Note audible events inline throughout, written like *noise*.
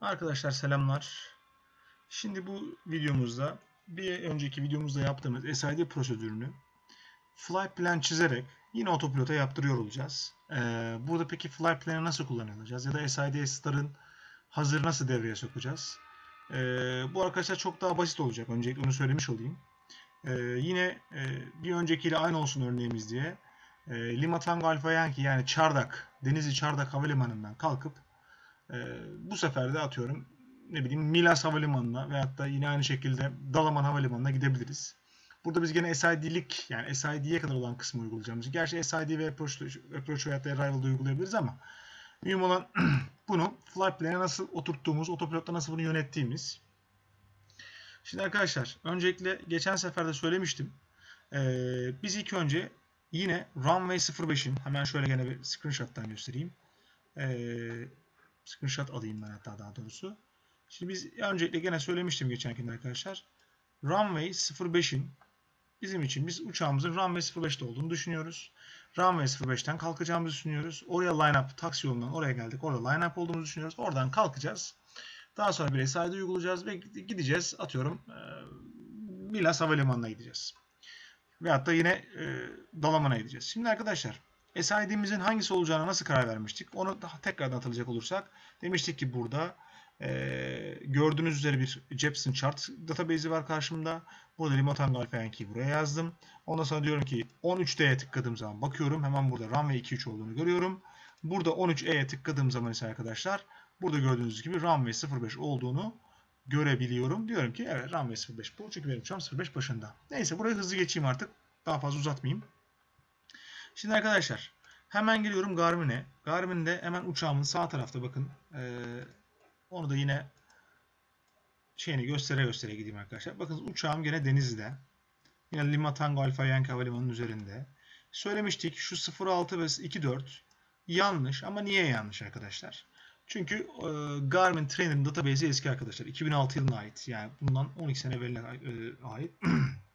Arkadaşlar selamlar. Şimdi bu videomuzda bir önceki videomuzda yaptığımız SID prosedürünü flight plan çizerek yine otopilota yaptırıyor olacağız. Ee, burada peki flight planı nasıl kullanacağız ya da SID star'ın hazır nasıl devreye sokacağız? Ee, bu arkadaşlar çok daha basit olacak. Öncelikle onu söylemiş olayım. Ee, yine e, bir öncekiyle aynı olsun örneğimiz diye e, Lima Tango Alpha Yankee yani Çardak, Denizli Çardak Havalimanı'ndan kalkıp bu sefer de atıyorum ne bileyim Milas Havalimanı'na veyahut da yine aynı şekilde Dalaman Havalimanı'na gidebiliriz. Burada biz gene SID'lik yani SID'ye kadar olan kısmı uygulayacağımız. Gerçi SID ve Approach, approach veyahut da Arrival'da uygulayabiliriz ama mühim olan *clears throat* bunu flight plan'e nasıl oturttuğumuz, otopilotta nasıl bunu yönettiğimiz. Şimdi arkadaşlar öncelikle geçen sefer de söylemiştim. Ee, biz ilk önce yine Runway 05'in hemen şöyle gene bir screenshot'tan göstereyim. Ee, screenshot alayım ben hatta daha doğrusu. Şimdi biz öncelikle gene söylemiştim geçenkinde arkadaşlar. Runway 05'in bizim için biz uçağımızın Runway 05'te olduğunu düşünüyoruz. Runway 05'ten kalkacağımızı düşünüyoruz. Oraya line up taksi yolundan oraya geldik. Orada line up olduğumuzu düşünüyoruz. Oradan kalkacağız. Daha sonra bir SID uygulayacağız ve gideceğiz. Atıyorum Milas Havalimanı'na gideceğiz. Veyahut da yine e, Dalaman'a gideceğiz. Şimdi arkadaşlar SID'mizin hangisi olacağına nasıl karar vermiştik? Onu daha tekrardan hatırlayacak olursak demiştik ki burada e, gördüğünüz üzere bir Jepson chart database'i var karşımda. Burada Limotan Alpha Yankee'yi buraya yazdım. Ondan sonra diyorum ki 13D'ye tıkladığım zaman bakıyorum. Hemen burada Runway 23 olduğunu görüyorum. Burada 13E'ye tıkladığım zaman ise arkadaşlar burada gördüğünüz gibi Runway 05 olduğunu görebiliyorum. Diyorum ki evet Runway 05 bu. Çünkü benim uçağım 05 başında. Neyse burayı hızlı geçeyim artık. Daha fazla uzatmayayım. Şimdi arkadaşlar hemen geliyorum Garmin'e. Garmin'de hemen uçağımın sağ tarafta bakın. Ee, onu da yine şeyini göstere göstere gideyim arkadaşlar. Bakın uçağım gene Denizli'de. Yine Lima Tango Alfa Yankee Havalimanı'nın üzerinde. Söylemiştik şu 06 ve 24 yanlış ama niye yanlış arkadaşlar? Çünkü e, Garmin Trainer'ın database'i eski arkadaşlar. 2006 yılına ait. Yani bundan 12 sene evveline e, ait.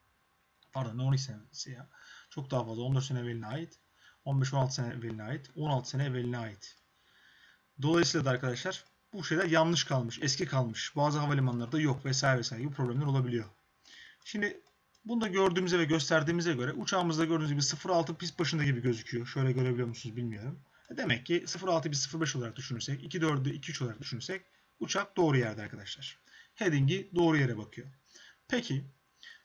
*clears throat* Pardon 12 senesi ya. Çok daha fazla. 14 sene evveline ait. 15-16 sene evveline ait. 16 sene evveline ait. Dolayısıyla da arkadaşlar bu şeyler yanlış kalmış. Eski kalmış. Bazı havalimanlarında yok vesaire vesaire gibi problemler olabiliyor. Şimdi bunu da gördüğümüze ve gösterdiğimize göre uçağımızda gördüğünüz gibi 06 pist başında gibi gözüküyor. Şöyle görebiliyor musunuz bilmiyorum. Demek ki 06 bir 05 olarak düşünürsek, 24'ü 23 olarak düşünürsek uçak doğru yerde arkadaşlar. Heading'i doğru yere bakıyor. Peki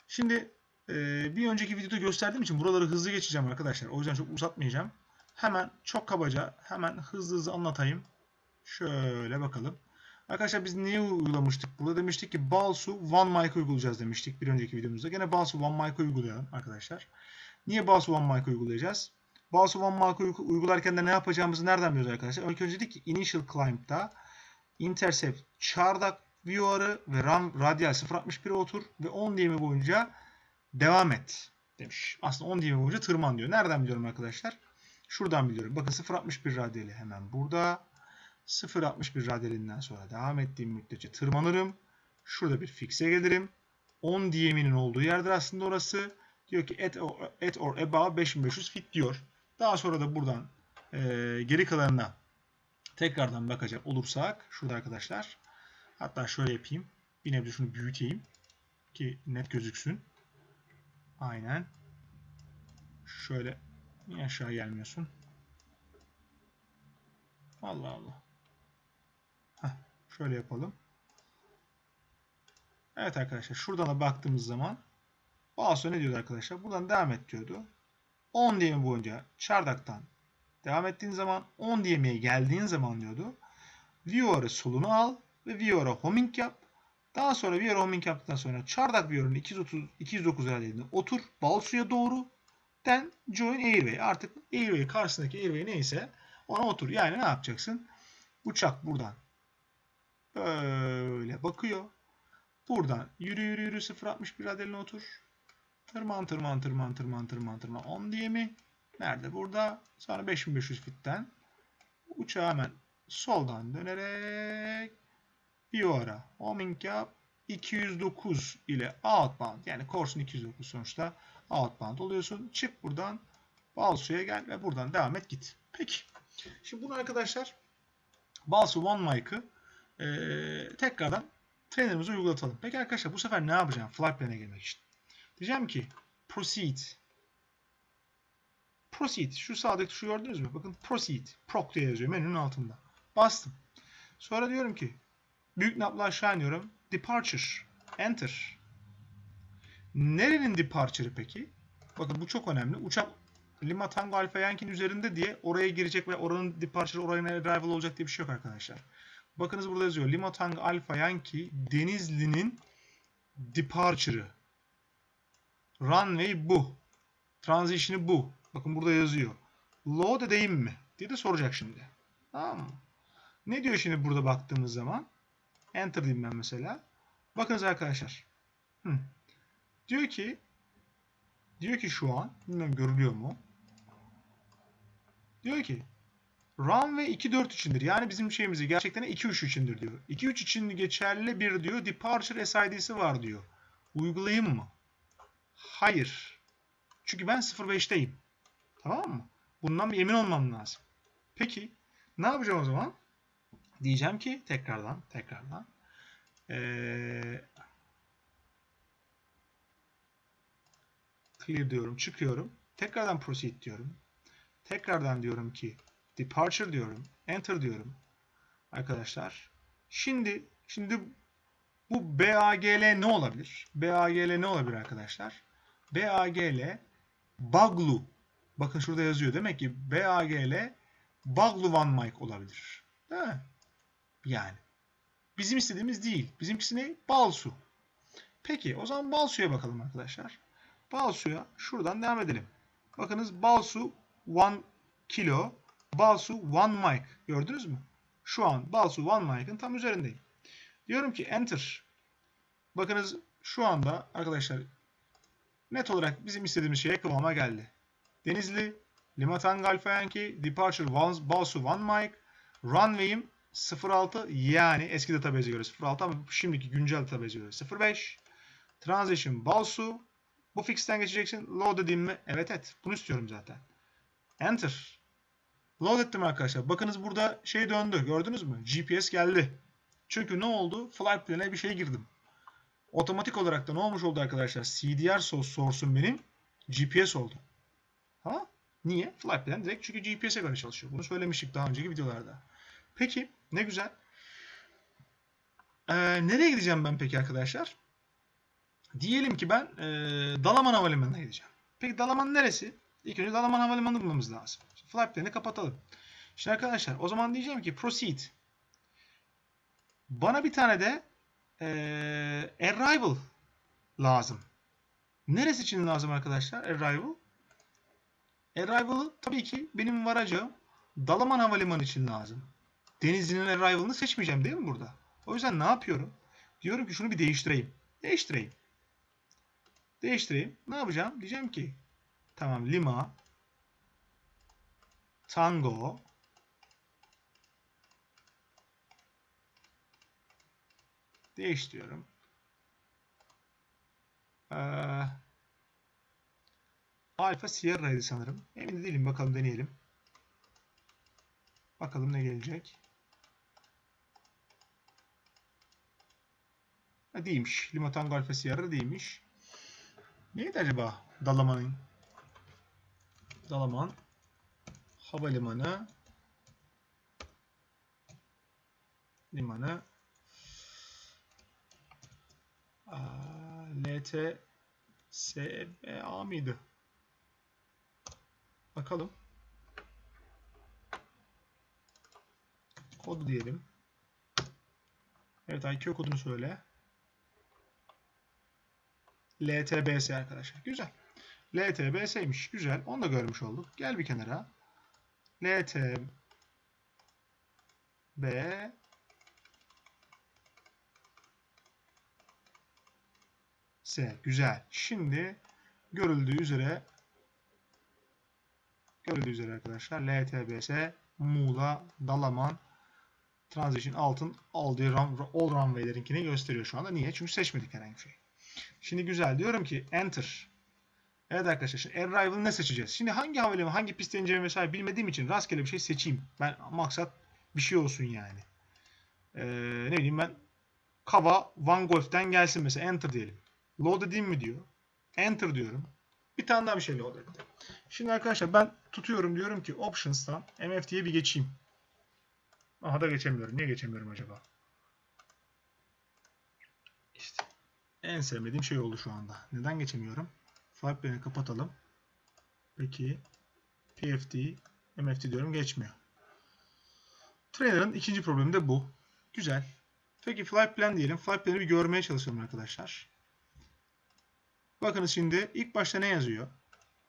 şimdi e, bir önceki videoda gösterdiğim için buraları hızlı geçeceğim arkadaşlar. O yüzden çok uzatmayacağım. Hemen çok kabaca hemen hızlı hızlı anlatayım. Şöyle bakalım. Arkadaşlar biz neyi uygulamıştık? Burada demiştik ki Balsu One Mic uygulayacağız demiştik bir önceki videomuzda. Gene Balsu One Mic uygulayalım arkadaşlar. Niye Balsu One Mic uygulayacağız? Balsu One Mic uygularken de ne yapacağımızı nereden biliyoruz arkadaşlar? Önce dedik ki Initial Climb'da Intercept çardak viewer'ı ve RAM radial 0.61'e otur ve 10 diyemi boyunca devam et demiş. Aslında 10 diyemi boyunca tırman diyor. Nereden biliyorum arkadaşlar? Şuradan biliyorum. Bakın 0.61 radyali hemen burada. 0.61 radyalinden sonra devam ettiğim müddetçe tırmanırım. Şurada bir fixe gelirim. 10 diyeminin olduğu yerdir aslında orası. Diyor ki at or, at or above 5500 fit diyor. Daha sonra da buradan e, geri kalanına tekrardan bakacak olursak şurada arkadaşlar. Hatta şöyle yapayım. Bir nebze şunu büyüteyim ki net gözüksün. Aynen. Şöyle niye aşağı gelmiyorsun? Allah Allah. Heh, şöyle yapalım. Evet arkadaşlar şuradan da baktığımız zaman Baso ne diyordu arkadaşlar? Buradan devam et diyordu. 10 diyemi boyunca çardaktan devam ettiğin zaman 10 diyemeye geldiğin zaman diyordu. Viewer'ı solunu al ve Viewer'a homing yap. Daha sonra Viewer'a homing yaptıktan sonra çardak Viewer'ın 230 209 radyalinde otur. Balsu'ya doğru. Then join Airway. Artık Airway karşısındaki Airway neyse ona otur. Yani ne yapacaksın? Uçak buradan böyle bakıyor. Buradan yürü yürü yürü 0.61 radyalına otur. Tırman tırman tırman tırman tırman tırman 10 diye mi? Nerede? Burada. Sonra 5500 fitten uçağı hemen soldan dönerek bir ara homing yap 209 ile outbound yani course'un 209 sonuçta outbound oluyorsun. Çık buradan Balsu'ya gel ve buradan devam et git. Peki. Şimdi bunu arkadaşlar Balsu One Mic'ı Ee, tekrardan trainer'ımızı uygulatalım. Peki arkadaşlar bu sefer ne yapacağım flight plan'e girmek için? Diyeceğim ki proceed proceed şu sağdaki tuşu gördünüz mü? Bakın proceed proc diye yazıyor menünün altında. Bastım. Sonra diyorum ki büyük napla aşağı iniyorum. Departure. Enter. Nerenin departure'ı peki? Bakın bu çok önemli. Uçak Lima Tango Alpha Yankee'nin üzerinde diye oraya girecek ve oranın departure oraya arrival olacak diye bir şey yok arkadaşlar. Bakınız burada yazıyor. Lima Tango Alpha Yankee Denizli'nin departure'ı. Runway bu. Transition'ı bu. Bakın burada yazıyor. Load edeyim mi? diye de soracak şimdi. Tamam mı? Ne diyor şimdi burada baktığımız zaman? Enter diyeyim ben mesela. Bakınız arkadaşlar. Hı. Diyor ki diyor ki şu an bilmiyorum görülüyor mu? Diyor ki runway 2-4 içindir. Yani bizim şeyimizi gerçekten 2-3 içindir diyor. 2-3 için geçerli bir diyor departure SID'si var diyor. Uygulayayım mı? Hayır. Çünkü ben 05'teyim. Tamam mı? Bundan bir emin olmam lazım. Peki ne yapacağım o zaman? Diyeceğim ki tekrardan tekrardan ee, clear diyorum. Çıkıyorum. Tekrardan proceed diyorum. Tekrardan diyorum ki departure diyorum. Enter diyorum. Arkadaşlar. Şimdi şimdi bu BAGL ne olabilir? BAGL ne olabilir arkadaşlar? BAGL Baglu. Bakın şurada yazıyor. Demek ki BAGL Baglu Van Mike olabilir. Değil mi? Yani. Bizim istediğimiz değil. Bizimkisi ne? Balsu. Peki o zaman Balsu'ya bakalım arkadaşlar. Balsu'ya şuradan devam edelim. Bakınız Balsu 1 kilo. Balsu 1 mic. Gördünüz mü? Şu an Balsu 1 mic'ın tam üzerindeyim. Diyorum ki enter. Bakınız şu anda arkadaşlar net olarak bizim istediğimiz şeye kıvama geldi. Denizli, Lima Tango Alpha Yankee, Departure Balsu 1 mic, runway'im 06 yani eski database'e göre 06 ama şimdiki güncel database'e göre 05. Transition Balsu. Bu fix'ten geçeceksin. Load edeyim mi? Evet et. Bunu istiyorum zaten. Enter. Load ettim arkadaşlar. Bakınız burada şey döndü. Gördünüz mü? GPS geldi. Çünkü ne oldu? Flight plan'e bir şey girdim. Otomatik olarak da ne olmuş oldu arkadaşlar? CDR source'um benim GPS oldu. Ha? Niye? Flight plan direkt çünkü GPS'e göre çalışıyor. Bunu söylemiştik daha önceki videolarda. Peki ne güzel. Ee, nereye gideceğim ben peki arkadaşlar? Diyelim ki ben e, Dalaman Havalimanı'na gideceğim. Peki Dalaman neresi? İlk önce Dalaman Havalimanı'nı bulmamız lazım. Flight kapatalım. Şimdi arkadaşlar o zaman diyeceğim ki proceed. Bana bir tane de e, arrival lazım. Neresi için lazım arkadaşlar arrival? Arrival'ı tabii ki benim varacağım Dalaman Havalimanı için lazım. Denizli'nin arrival'ını seçmeyeceğim değil mi burada? O yüzden ne yapıyorum? Diyorum ki şunu bir değiştireyim. Değiştireyim. Değiştireyim. Ne yapacağım? Diyeceğim ki tamam Lima Tango değiştiriyorum. Ee, Alfa Sierra'ydı sanırım. Emin değilim. Bakalım deneyelim. Bakalım ne gelecek. Ha, değilmiş. Lima Tango Alfa Sierra değilmiş. Neydi acaba Dalaman'ın? Dalaman Havalimanı Limanı Aa, LT SBA mıydı? Bakalım. Kodu diyelim. Evet IQ kodunu söyle. LTBS arkadaşlar. Güzel. LTBS'ymiş. Güzel. Onu da görmüş olduk. Gel bir kenara. LTB S. Güzel. Şimdi görüldüğü üzere görüldüğü üzere arkadaşlar LTBS Muğla Dalaman Transition Altın All, all Runway'lerinkini gösteriyor şu anda. Niye? Çünkü seçmedik herhangi bir şey. Şimdi güzel. Diyorum ki Enter. Evet arkadaşlar. Şimdi Arrival'ı ne seçeceğiz? Şimdi hangi havalimanı, hangi pist ineceğimi vesaire bilmediğim için rastgele bir şey seçeyim. Ben maksat bir şey olsun yani. Ee, ne bileyim ben kaba Van Golf'ten gelsin mesela enter diyelim. Load edeyim mi diyor. Enter diyorum. Bir tane daha bir şey load etti. Şimdi arkadaşlar ben tutuyorum diyorum ki options'tan MFT'ye bir geçeyim. Aha da geçemiyorum. Niye geçemiyorum acaba? İşte en sevmediğim şey oldu şu anda. Neden geçemiyorum? Flightplane'i kapatalım. Peki PFT, MFT diyorum geçmiyor. Trainer'ın ikinci problemi de bu. Güzel. Peki flight plan diyelim. Flight plan'i bir görmeye çalışalım arkadaşlar. Bakınız şimdi ilk başta ne yazıyor?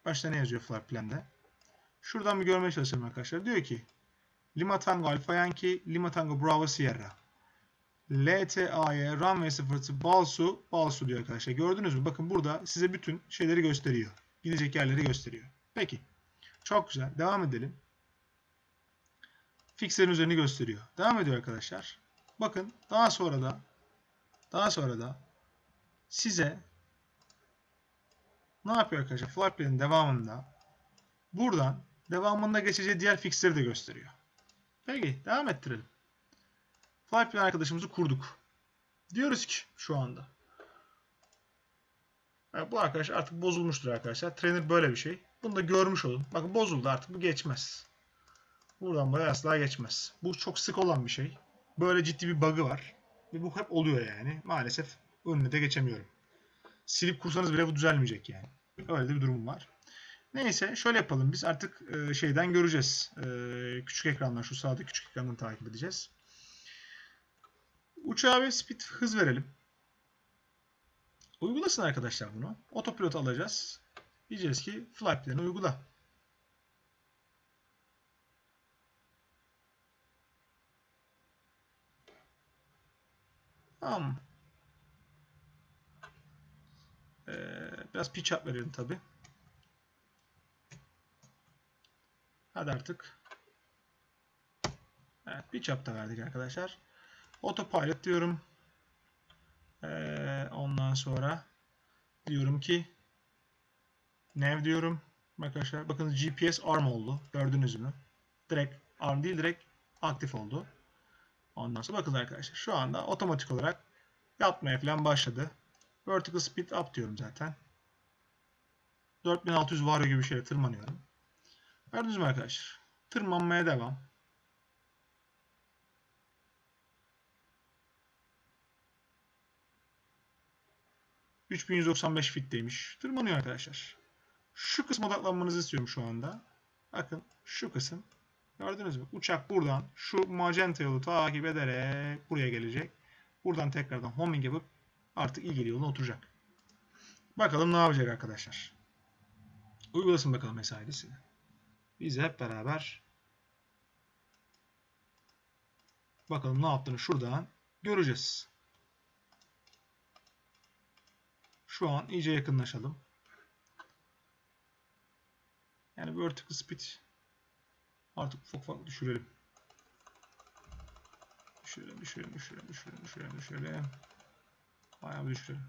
Başta ne yazıyor flight plan'de? Şuradan bir görmeye çalışalım arkadaşlar. Diyor ki Lima Tango Alfa Yankee, Lima Tango Bravo Sierra. LTA'ya runway 0 Balsu, Balsu diyor arkadaşlar. Gördünüz mü? Bakın burada size bütün şeyleri gösteriyor. Gidecek yerleri gösteriyor. Peki. Çok güzel. Devam edelim. Fixlerin üzerini gösteriyor. Devam ediyor arkadaşlar. Bakın daha sonra da daha sonra da size ne yapıyor arkadaşlar? Flight plan'in devamında buradan devamında geçeceği diğer fixleri de gösteriyor. Peki devam ettirelim. Flight plan arkadaşımızı kurduk. Diyoruz ki şu anda. Yani bu arkadaş artık bozulmuştur arkadaşlar. Trainer böyle bir şey. Bunu da görmüş olun. Bakın bozuldu artık bu geçmez. Buradan buraya asla geçmez. Bu çok sık olan bir şey. Böyle ciddi bir bug'ı var. Ve bu hep oluyor yani. Maalesef önüne de geçemiyorum. Silip kursanız bile bu düzelmeyecek yani. Öyle de bir durum var. Neyse şöyle yapalım. Biz artık e, şeyden göreceğiz. E, küçük ekrandan şu sağda küçük ekrandan takip edeceğiz. Uçağa bir speed hız verelim. Uygulasın arkadaşlar bunu. Otopilot alacağız. Diyeceğiz ki flight planı uygula. Tamam. Ee, biraz pitch up verelim tabi. Hadi artık. Evet, pitch up da verdik arkadaşlar. Autopilot diyorum. Ee, ondan sonra diyorum ki Nav diyorum. Arkadaşlar bakın GPS arm oldu. Gördünüz mü? Direkt arm değil direkt aktif oldu. Ondan sonra bakın arkadaşlar şu anda otomatik olarak yapmaya falan başladı. Vertical speed up diyorum zaten. 4600 vario gibi bir şeyle tırmanıyorum. Gördünüz mü arkadaşlar? Tırmanmaya devam. ...3195 fitteymiş. Tırmanıyor arkadaşlar. Şu kısma odaklanmanızı istiyorum şu anda. Bakın şu kısım. Gördünüz mü? Uçak buradan şu magenta yolu takip ederek buraya gelecek. Buradan tekrardan homing yapıp artık ilgili yoluna oturacak. Bakalım ne yapacak arkadaşlar. Uygulasın bakalım mesaidesini. Biz hep beraber bakalım ne yaptığını şuradan göreceğiz. Şu an iyice yakınlaşalım. Yani vertical speed artık ufak ufak düşürelim. Düşürelim, düşürelim, düşürelim, düşürelim, düşürelim, düşürelim. Bayağı bir düşürelim.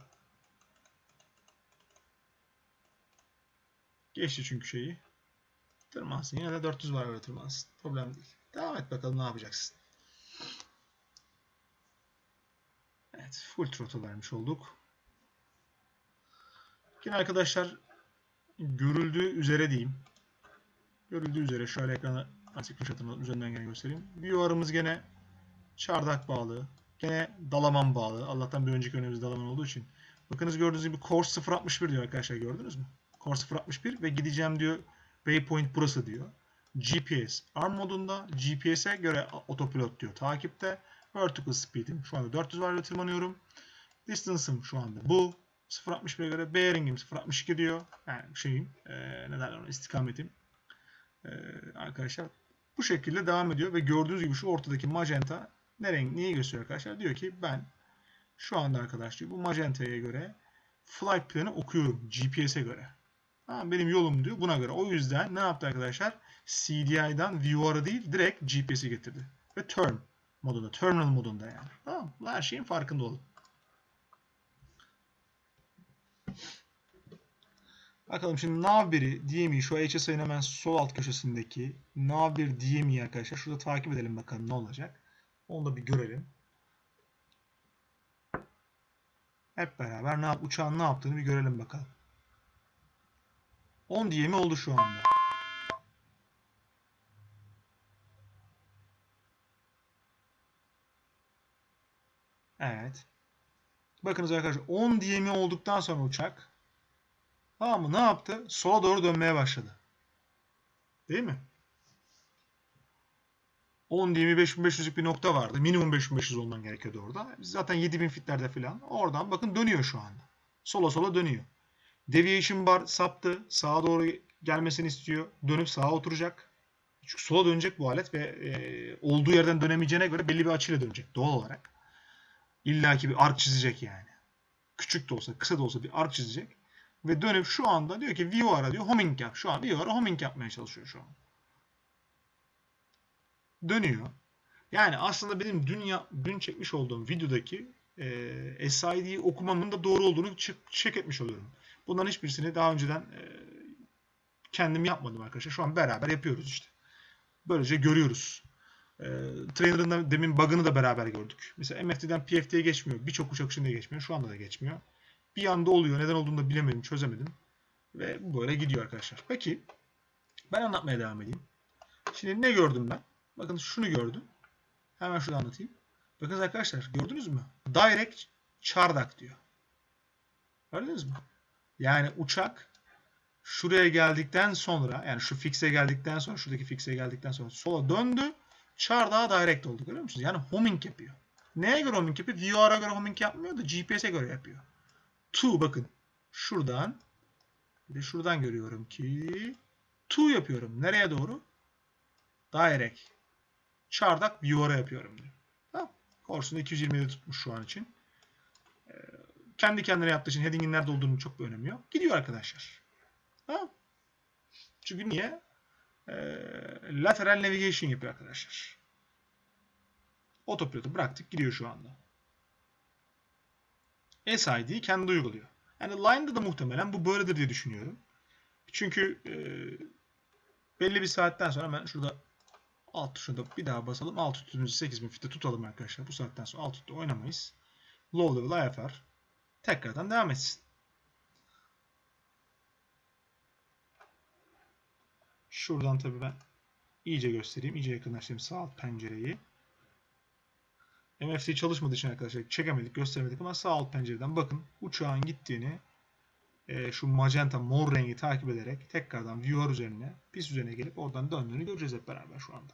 Geçti çünkü şeyi. Tırmansın. Yine de 400 var öyle tırmansın. Problem değil. Devam et bakalım ne yapacaksın. Evet. Full throttle vermiş olduk. Yine arkadaşlar görüldüğü üzere diyeyim. Görüldüğü üzere şöyle ekranı açık fırsatını üzerinden gene göstereyim. View'larımız gene çardak bağlı. Gene dalaman bağlı. Allah'tan bir önceki örneğimiz dalaman olduğu için. Bakınız gördüğünüz gibi course 061 diyor arkadaşlar gördünüz mü? Course 061 ve gideceğim diyor waypoint burası diyor. GPS ARM modunda GPS'e göre otopilot diyor takipte. Vertical speed'im şu anda 400 var tırmanıyorum. Distance'ım şu anda bu. 0.61'e göre bearing'im 0.62 diyor. Yani şeyim e, ne derler ona istikametim. E, arkadaşlar bu şekilde devam ediyor ve gördüğünüz gibi şu ortadaki magenta ne renk neyi gösteriyor arkadaşlar? Diyor ki ben şu anda arkadaşlar bu magenta'ya göre flight planı okuyorum GPS'e göre. Ha, benim yolum diyor buna göre. O yüzden ne yaptı arkadaşlar? CDI'dan VIEW'ları değil direkt GPS'i getirdi. Ve turn modunda, terminal modunda yani. Tamam Her şeyin farkında olun. Bakalım şimdi nav1'i DMI şu HSI'nin hemen sol alt köşesindeki nav1 DMI arkadaşlar. Şurada takip edelim bakalım ne olacak. Onu da bir görelim. Hep beraber ne yap, uçağın ne yaptığını bir görelim bakalım. 10 DMI oldu şu anda. Evet. Bakınız arkadaşlar 10 DMI olduktan sonra uçak tamam mı? Ne yaptı? Sola doğru dönmeye başladı. Değil mi? 10 DM'i 5500'lük bir nokta vardı. Minimum 5500 olman gerekiyordu orada. Zaten 7000 fitlerde falan. Oradan bakın dönüyor şu anda. Sola sola dönüyor. Deviation bar saptı. Sağa doğru gelmesini istiyor. Dönüp sağa oturacak. Çünkü sola dönecek bu alet ve e, olduğu yerden dönemeyeceğine göre belli bir açıyla dönecek doğal olarak. İlla ki bir ark çizecek yani. Küçük de olsa, kısa da olsa bir ark çizecek. Ve dönüp şu anda diyor ki VOR'a diyor homing yap. Şu an VOR'a homing yapmaya çalışıyor şu an. Dönüyor. Yani aslında benim dünya dün çekmiş olduğum videodaki e, SID'yi okumamın da doğru olduğunu check etmiş oluyorum. Bunların hiçbirisini daha önceden e, kendim yapmadım arkadaşlar. Şu an beraber yapıyoruz işte. Böylece görüyoruz. E, trainer'ın da demin bug'ını da beraber gördük. Mesela MFT'den PFT'ye geçmiyor. Birçok uçak içinde geçmiyor. Şu anda da geçmiyor. Bir anda oluyor. Neden olduğunu da bilemedim, çözemedim. Ve böyle gidiyor arkadaşlar. Peki ben anlatmaya devam edeyim. Şimdi ne gördüm ben? Bakın şunu gördüm. Hemen şunu anlatayım. Bakın arkadaşlar gördünüz mü? Direct çardak diyor. Gördünüz mü? Yani uçak şuraya geldikten sonra yani şu fixe geldikten sonra şuradaki fixe geldikten sonra sola döndü. Çardağa direct oldu görüyor musunuz? Yani homing yapıyor. Neye göre homing yapıyor? VOR'a göre homing yapmıyor da GPS'e göre yapıyor. To bakın şuradan bir de şuradan görüyorum ki to yapıyorum. Nereye doğru? Direct. Çardak VOR'a yapıyorum diyor. Tamam. Course'unda 227 tutmuş şu an için. Ee, kendi kendine yaptığı için heading'in nerede olduğunu çok bir önemi yok. Gidiyor arkadaşlar. Tamam. Çünkü niye? Ee, lateral navigation yapıyor arkadaşlar. Otopilotu bıraktık gidiyor şu anda. SID'yi kendi uyguluyor. Yani Line'da da muhtemelen bu böyledir diye düşünüyorum. Çünkü e, belli bir saatten sonra ben şurada alt tuşuna bir daha basalım. Alt tuşumuzu 8000 fitte tutalım arkadaşlar. Bu saatten sonra alt tuşta oynamayız. Low level IFR tekrardan devam etsin. Şuradan tabii ben iyice göstereyim. iyice yakınlaştırayım sağ alt pencereyi. MFC çalışmadığı için arkadaşlar çekemedik, göstermedik ama sağ alt pencereden bakın uçağın gittiğini e, şu magenta mor rengi takip ederek tekrardan viewer üzerine, pis üzerine gelip oradan döndüğünü göreceğiz hep beraber şu anda.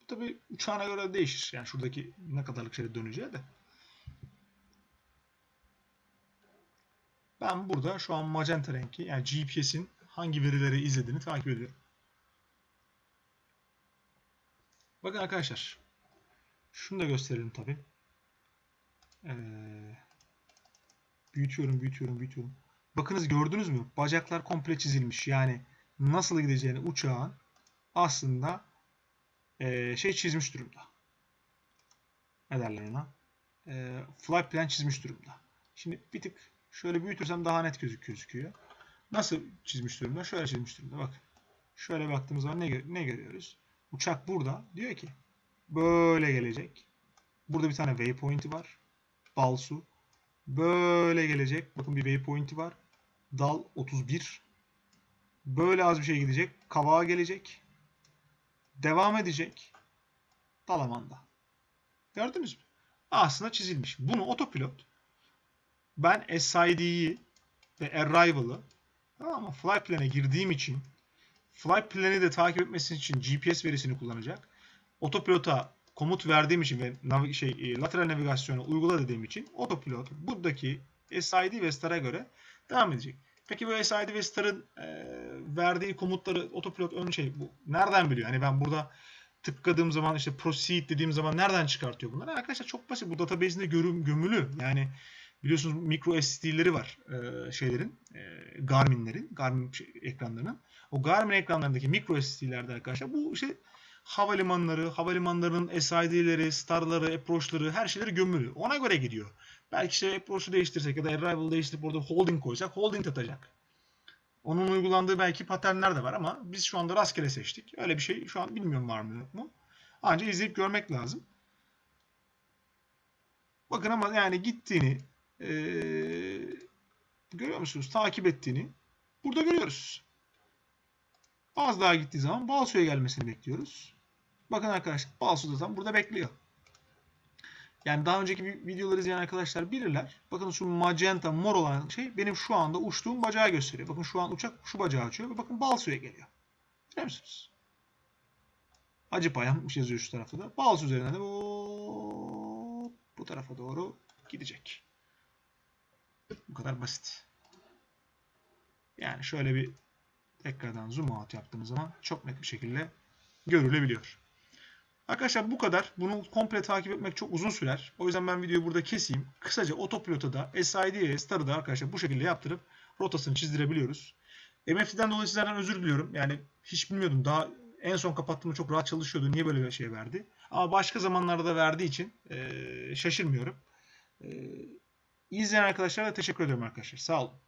Bu tabi uçağına göre değişir. Yani şuradaki ne kadarlık şeyde döneceği de. Ben burada şu an magenta rengi yani GPS'in hangi verileri izlediğini takip ediyorum. Bakın arkadaşlar. Şunu da gösterelim tabi. Ee, büyütüyorum, büyütüyorum, büyütüyorum. Bakınız gördünüz mü? Bacaklar komple çizilmiş. Yani nasıl gideceğini uçağın aslında e, şey çizmiş durumda. Ne derler ona? E, flight plan çizmiş durumda. Şimdi bir tık şöyle büyütürsem daha net gözük gözüküyor. Nasıl çizmiş durumda? Şöyle çizmiş durumda. Bak. Şöyle baktığımız zaman ne, ne görüyoruz? Uçak burada. Diyor ki böyle gelecek. Burada bir tane waypoint'i var. Balsu. Böyle gelecek. Bakın bir waypoint'i var. Dal 31. Böyle az bir şey gidecek. Kavağa gelecek. Devam edecek. Dalaman'da. Gördünüz mü? Aslında çizilmiş. Bunu otopilot ben SID'yi ve Arrival'ı ama flight plan'e girdiğim için flight plan'i de takip etmesi için GPS verisini kullanacak. Otopilota komut verdiğim için ve nav şey, e, lateral navigasyonu uygula dediğim için otopilot buradaki SID ve star'a göre devam edecek. Peki bu SID ve star'ın e, verdiği komutları otopilot ön şey bu nereden biliyor? Hani ben burada tıkladığım zaman işte proceed dediğim zaman nereden çıkartıyor bunları? Arkadaşlar çok basit. Bu database'inde görüm, gömülü. Yani biliyorsunuz micro SSD'leri var e, şeylerin, e, Garmin'lerin, Garmin şey, ekranlarının. O Garmin ekranlarındaki micro SSD'lerde arkadaşlar bu işte havalimanları, havalimanlarının SID'leri, starları, approach'ları her şeyleri gömülü. Ona göre gidiyor. Belki işte approach'u değiştirsek ya da arrival değiştirip orada holding koysak holding atacak. Onun uygulandığı belki paternler de var ama biz şu anda rastgele seçtik. Öyle bir şey şu an bilmiyorum var mı yok mu. Ancak izleyip görmek lazım. Bakın ama yani gittiğini eee, görüyor musunuz? Takip ettiğini burada görüyoruz. Az daha gittiği zaman Balsu'ya gelmesini bekliyoruz. Bakın arkadaşlar Balsu tam burada bekliyor. Yani daha önceki vi- videoları izleyen arkadaşlar bilirler. Bakın şu magenta mor olan şey benim şu anda uçtuğum bacağı gösteriyor. Bakın şu an uçak şu bacağı açıyor ve bakın Balsu'ya geliyor. Görüyor musunuz? Acı payammış yazıyor şu tarafta da. Balsu üzerine de hop bu tarafa doğru gidecek. Bu kadar basit. Yani şöyle bir tekrardan zoom out yaptığımız zaman çok net bir şekilde görülebiliyor. Arkadaşlar bu kadar. Bunu komple takip etmek çok uzun sürer. O yüzden ben videoyu burada keseyim. Kısaca otopilota da SID'ye starı da arkadaşlar bu şekilde yaptırıp rotasını çizdirebiliyoruz. MFT'den dolayı sizlerden özür diliyorum. Yani hiç bilmiyordum. Daha en son kapattığımda çok rahat çalışıyordu. Niye böyle bir şey verdi? Ama başka zamanlarda da verdiği için eee, şaşırmıyorum. Eee izleyen arkadaşlara da teşekkür ederim arkadaşlar. Sağ olun.